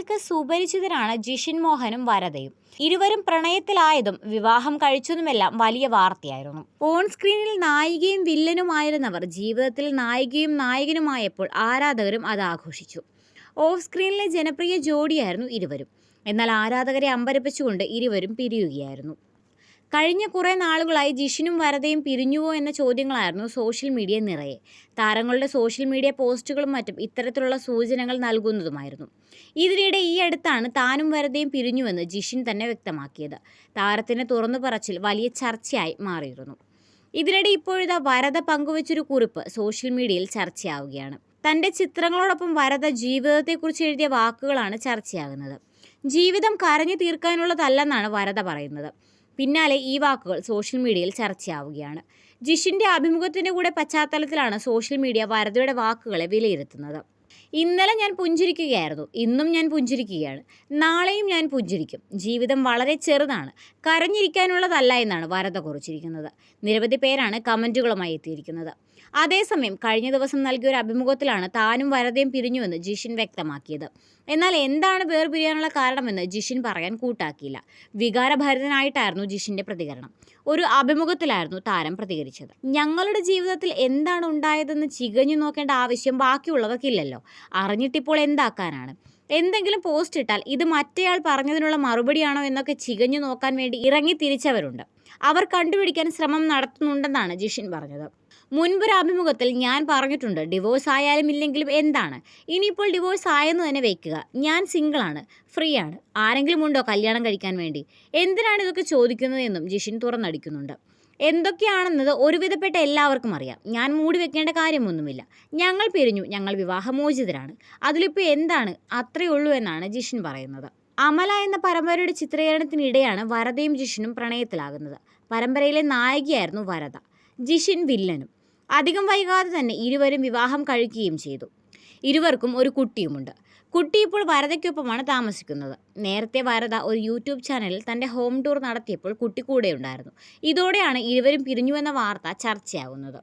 ജനങ്ങൾക്ക് സുപരിചിതരാണ് ജിഷിൻ മോഹനും വരതയും. ഇരുവരും പ്രണയത്തിലായതും വിവാഹം കഴിച്ചതുമെല്ലാം വലിയ വാർത്തയായിരുന്നു. ഓൺ സ്ക്രീനിൽ നായികയും വില്ലനുമായിരുന്നവർ ജീവിതത്തിൽ നായികയും നായകനുമായപ്പോൾ ആരാധകരും അത് ആഘോഷിച്ചു. ഓഫ് സ്ക്രീനിലെ ജനപ്രിയ ജോഡിയായിരുന്നു ഇരുവരും. എന്നാൽ ആരാധകരെ അമ്പരപ്പിച്ചുകൊണ്ട് ഇരുവരും പിരിയുകയായിരുന്നു. കഴിഞ്ഞ കുറേ നാളുകളായി ജിഷിനും വരതയും പിരിഞ്ഞുവോ എന്ന ചോദ്യങ്ങളായിരുന്നു സോഷ്യൽ മീഡിയ നിറയെ. താരങ്ങളുടെ സോഷ്യൽ മീഡിയ പോസ്റ്റുകളും മറ്റും ഇത്തരത്തിലുള്ള സൂചനകൾ നൽകുന്നതുമായിരുന്നു. ഇതിനിടെ ഈ അടുത്താണ് താനും വരതയും പിരിഞ്ഞുവെന്ന് ജിഷിൻ തന്നെ വ്യക്തമാക്കിയത്. താരത്തിന് തുറന്നു പറച്ചിൽ വലിയ ചർച്ചയായി മാറിയിരുന്നു. ഇതിനിടെ ഇപ്പോഴത്തെ വരത പങ്കുവച്ചൊരു കുറിപ്പ് സോഷ്യൽ മീഡിയയിൽ ചർച്ചയാവുകയാണ്. തന്റെ ചിത്രങ്ങളോടൊപ്പം വരത ജീവിതത്തെക്കുറിച്ച് എഴുതിയ വാക്കുകളാണ് ചർച്ചയാകുന്നത്. ജീവിതം കരഞ്ഞു തീർക്കാനുള്ളതല്ലെന്നാണ് വരത പറയുന്നത്. പിന്നാലെ ഈ വാക്കുകൾ സോഷ്യൽ മീഡിയയിൽ ചർച്ചയാവുകയാണ്. ജിഷിന്റെ അഭിമുഖത്തിന്റെ കൂടെ പശ്ചാത്തലത്തിലാണ് സോഷ്യൽ മീഡിയ വരദയുടെ വാക്കുകളെ വിലയിരുത്തുന്നത്. ഇന്നലെ ഞാൻ പുഞ്ചിരിക്കുകയായിരുന്നു. ഇന്നും ഞാൻ പുഞ്ചിരിക്കുകയാണ്. നാളെയും ഞാൻ പുഞ്ചിരിക്കും. ജീവിതം വളരെ ചെറുതാണ്. കരഞ്ഞിരിക്കാനുള്ളതല്ല എന്നാണ് വരദ കുറിച്ചിരിക്കുന്നത്. നിരവധി പേരാണ് കമന്റുകളുമായി എത്തിയിരിക്കുന്നത്. അതേസമയം കഴിഞ്ഞ ദിവസം നൽകിയ ഒരു അഭിമുഖത്തിലാണ് താനും വരതയും പിരിഞ്ഞുവെന്ന് ജിഷിൻ വ്യക്തമാക്കിയത്. എന്നാൽ എന്താണ് വേർപിരിയാനുള്ള കാരണമെന്ന് ജിഷിൻ പറയാൻ കൂട്ടാക്കിയില്ല. വികാരഭരിതനായിട്ടായിരുന്നു ജിഷിന്റെ പ്രതികരണം. ഒരു അഭിമുഖത്തിലായിരുന്നു താരം പ്രതികരിച്ചത്. ഞങ്ങളുടെ ജീവിതത്തിൽ എന്താണ് ഉണ്ടായതെന്ന് ചികഞ്ഞു നോക്കേണ്ട ആവശ്യം ബാക്കിയുള്ളവർക്കില്ലല്ലോ അറിഞ്ഞിട്ടിപ്പോൾ എന്താക്കാനാണ്? എന്തെങ്കിലും പോസ്റ്റ് ഇട്ടാൽ ഇത് മറ്റേയാൾ പറഞ്ഞതിനുള്ള മറുപടിയാണോ എന്നൊക്കെ ചികഞ്ഞു നോക്കാൻ വേണ്ടി ഇറങ്ങി തിരിച്ചവരുണ്ട് അവർ കണ്ടുപിടിക്കാൻ ശ്രമം നടത്തുന്നുണ്ടെന്നാണ് ജിഷിൻ പറഞ്ഞത്. മുൻപൊരു അഭിമുഖത്തിൽ ഞാൻ പറഞ്ഞിട്ടുണ്ട് ഡിവോഴ്സ് ആയാലും ഇല്ലെങ്കിലും എന്താണ്? ഇനിയിപ്പോൾ ഡിവോഴ്സ് ആയെന്ന് തന്നെ വയ്ക്കുക. ഞാൻ സിംഗിളാണ് ഫ്രീ ആണ്. ആരെങ്കിലും ഉണ്ടോ കല്യാണം കഴിക്കാൻ വേണ്ടി? എന്തിനാണ് ഇതൊക്കെ ചോദിക്കുന്നത് എന്നും ജിഷിൻ തുറന്നടിക്കുന്നുണ്ട്. എന്തൊക്കെയാണെന്നത് ഒരുവിധപ്പെട്ട എല്ലാവർക്കും അറിയാം. ഞാൻ മൂടി വെക്കേണ്ട കാര്യമൊന്നുമില്ല. ഞങ്ങൾ പിരിഞ്ഞു ഞങ്ങൾ വിവാഹമോചിതരാണ്. അതിലിപ്പോൾ എന്താണ്? അത്രയുള്ളൂ എന്നാണ് ജിഷിൻ പറയുന്നത്. അമല എന്ന പരമ്പരയുടെ ചിത്രീകരണത്തിനിടെയാണ് വരദയും ജിഷിനും പ്രണയത്തിലാകുന്നത്. പരമ്പരയിലെ നായികയായിരുന്നു വരദ. ജിഷിൻ വില്ലനും. അധികം വൈകാതെ തന്നെ ഇരുവരും വിവാഹം കഴിക്കുകയും ചെയ്തു. ഇരുവർക്കും ഒരു കുട്ടിയുമുണ്ട്. കുട്ടി ഇപ്പോൾ വരദയ്ക്കൊപ്പമാണ് താമസിക്കുന്നത്. നേരത്തെ വരദ ഒരു യൂട്യൂബ് ചാനലിൽ തന്റെ ഹോം ടൂർ നടത്തിയപ്പോൾ കുട്ടി കൂടെ ഉണ്ടായിരുന്നു ഇതോടെയാണ് ഇരുവരും പിരിഞ്ഞുവെന്ന വാർത്ത ചർച്ചയാകുന്നത്.